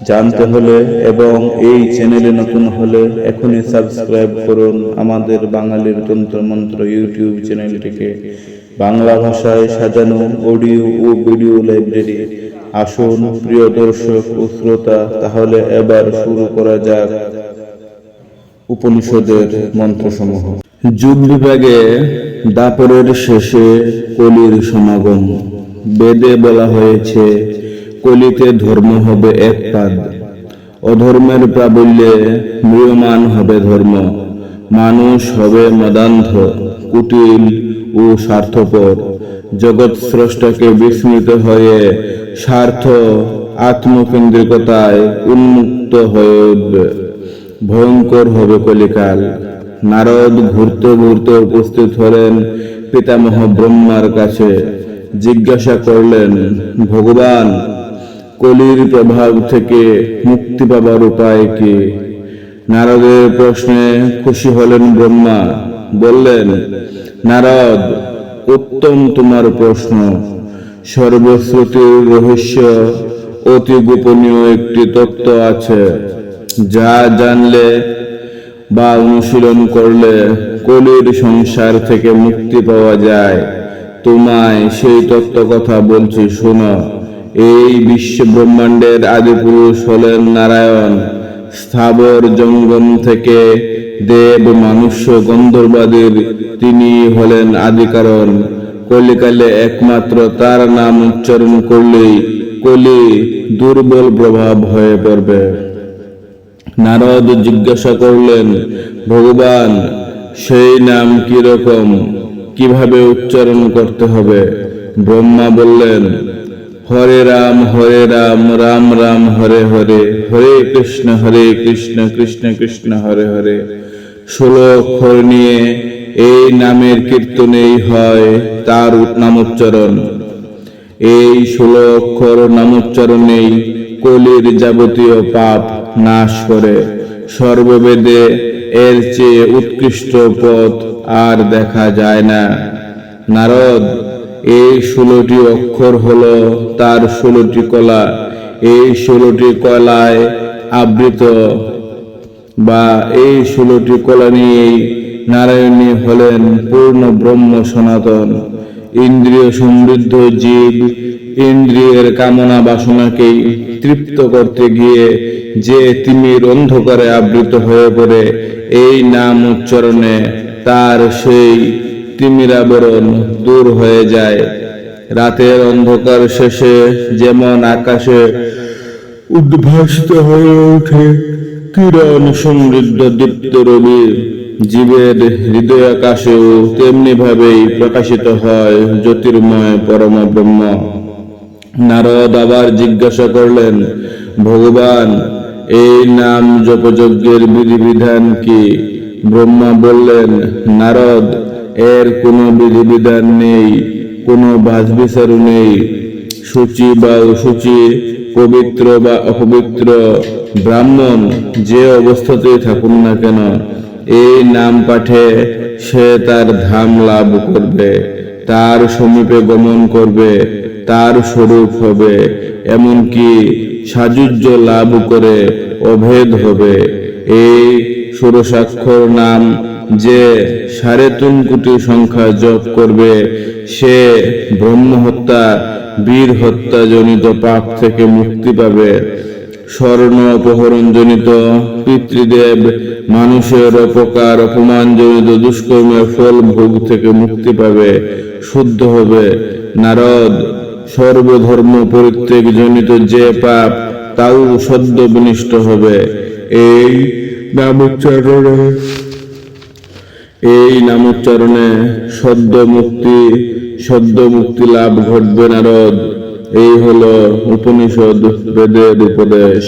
জানতে হলে এবং এই চ্যানেলে নতুন হলে এখনই সাবস্ক্রাইব করুন আমাদের বাঙালির তন্ত্র মন্ত্র ইউটিউব চ্যানেলটিকে। বাংলা ভাষায় সাজানো অডিও ও ভিডিও লাইব্রেরি। আসুন প্রিয় দর্শক ও শ্রোতা, তাহলে এবার শুরু করা যাক উপনিষদের মন্ত্রসমূহ। যুগ বিভাগে দাপরের শেষে কলির সমাগম। বেদে বলা হয়েছে কলিতে ধর্ম হবে এক পাদ। অধর্মের প্রাবল্যে মৃয়মান হবে ধর্ম। মানুষ হবে মদান্ধ, কুটিল ও স্বার্থপর। জগৎ স্রষ্টাকে বিস্মৃত হয়ে স্বার্থ আত্মকেন্দ্রিকতায় উন্মুক্ত হয়ে উঠবে। ভয়ঙ্কর হবে কলিকাল। নারদ ঘুরতে ঘুরতে উপস্থিত হলেন পিতামহ ব্রহ্মার কাছে। জিজ্ঞাসা করলেন, ভগবান কলির প্রভাব থেকে মুক্তি পাবার উপায় কি? নারদের প্রশ্নে খুশি হলেন ব্রহ্মা, বললেন, নারদ, উত্তম তোমার প্রশ্ন। সর্বশ্রুতির রহস্য অতি গোপনীয় একটি তত্ত্ব আছে। যা জানলে বা অনুশীলন করলে কলির সংসার থেকে মুক্তি পাওয়া যায়। তোমায় সেই তত্ত্ব কথা বলছি, শোনো। এই বিশ্ব ব্রহ্মাণ্ডের আদিপুরুষ হলেন নারায়ণ। স্থাবর জঙ্গম থেকে দেব মানুষ গন্ধর্বাদের তিনি হলেন আদিকারণ। কলিকালে একমাত্র তার নাম উচ্চারণ করলেই কলি দুর্বল প্রভাব হয়ে পড়বে। নারদ জিজ্ঞাসা করলেন, ভগবান, সেই নাম কীরকম? কীভাবে উচ্চারণ করতে হবে? ব্রহ্মা বললেন হরে রাম হরে রাম রাম রাম, হরে হরে হরে কৃষ্ণ হরে কৃষ্ণ কৃষ্ণ কৃষ্ণ, হরে হরে। ষোলো অক্ষর নিয়ে এই নামের কীর্তনেই হয় তার নামোচ্চারণ। এই ষোলো অক্ষর নামোচ্চারণেই কলির যাবতীয় পাপ নাশ করে। সর্ববেদে এর চেয়ে উৎকৃষ্ট পথ আর দেখা যায় না। নারদ এই ষোলোটি অক্ষর হল তার ষোলোটি কলা। এই ষোলোটি কলায় আবৃত বা এই ষোলোটি কলা নিয়েই নারায়ণী হলেন পূর্ণ ব্রহ্ম সনাতন। ইন্দ্রিয় সমৃদ্ধ জীব ইন্দ্রিয়ের কামনা বাসনাকেই তৃপ্ত করতে গিয়ে যে তিমির অন্ধকারে আবৃত হয়ে পড়ে, এই নাম উচ্চারণে তার সেই তিমিরাবরণ দূর হয়ে যায়। রাতের অন্ধকার শেষে যেমন আকাশে উদ্ভাসিত হয়ে ওঠে, কিরণ সমৃদ্ধ দীপ্ত রবি জীবের হৃদয় আকাশেও তেমনি ভাবেই প্রকাশিত হয় জ্যোতির্ময় পরম ব্রহ্ম। নারদ আবার জিজ্ঞাসা করলেন, ভগবান, এই নাম জপযজ্ঞের বিধিবিধান কি? ব্রহ্মা বললেন, নারদ এর কোনো বিধিবিধান নেই, কোনো বাজবিচারও নেই। সূচি বা অসুচি, পবিত্র বা অপবিত্র, ব্রাহ্মণ যে অবস্থাতেই থাকুন না কেন, এই নাম পাঠে সে তার ধাম লাভ করবে, তার সমীপে গমন করবে, তার স্বরূপ হবে, এমনকি সাজুজ্য লাভ করে অভেদ হবে। এই ষোড়শাক্ষর নাম যে সাড়ে তিন কোটি সংখ্যা জপ করবে, সে ব্রহ্ম হত্যা বীর হত্যা জনিত পাপ থেকে মুক্তি পাবে। স্বর্ণ অপহরণ জনিত পিতৃদেব, মানুষের অপকার অপমান জনিত দুষ্কর্মের ফল ভোগ থেকে মুক্তি পাবে, শুদ্ধ হবে। নারদ, সর্বধর্ম পরিত্যাগ জনিত যে পাপ, তাও সদ্য বিনিষ্ট হবে। এই নামোচ্চারণে এই নামোচ্চারণে সদ্য মুক্তি সদ্য মুক্তি লাভ ঘটবে নারদ। এই হল উপনিষদ বেদের উপদেশ।